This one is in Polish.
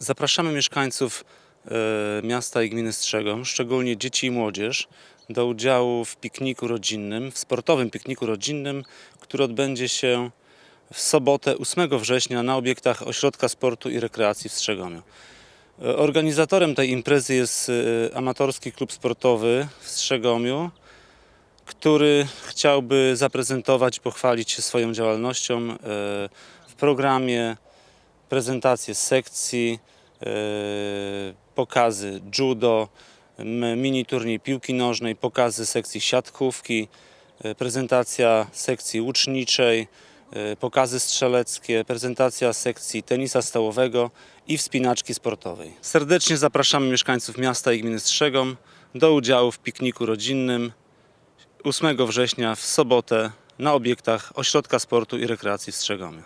Zapraszamy mieszkańców e, miasta i gminy Strzegom, szczególnie dzieci i młodzież, do udziału w pikniku rodzinnym, w sportowym pikniku rodzinnym, który odbędzie się w sobotę 8 września na obiektach Ośrodka Sportu i Rekreacji w Strzegomiu. E, Organizatorem tej imprezy jest e, amatorski klub sportowy w Strzegomiu, który chciałby zaprezentować pochwalić się swoją działalnością w programie prezentacje z sekcji, e, pokazy judo, mini turniej piłki nożnej, pokazy sekcji siatkówki, e, prezentacja sekcji łuczniczej, e, pokazy strzeleckie, prezentacja sekcji tenisa stołowego i wspinaczki sportowej. Serdecznie zapraszamy mieszkańców miasta i gminy Strzegom do udziału w pikniku rodzinnym 8 września w sobotę na obiektach Ośrodka Sportu i Rekreacji w Strzegomiu.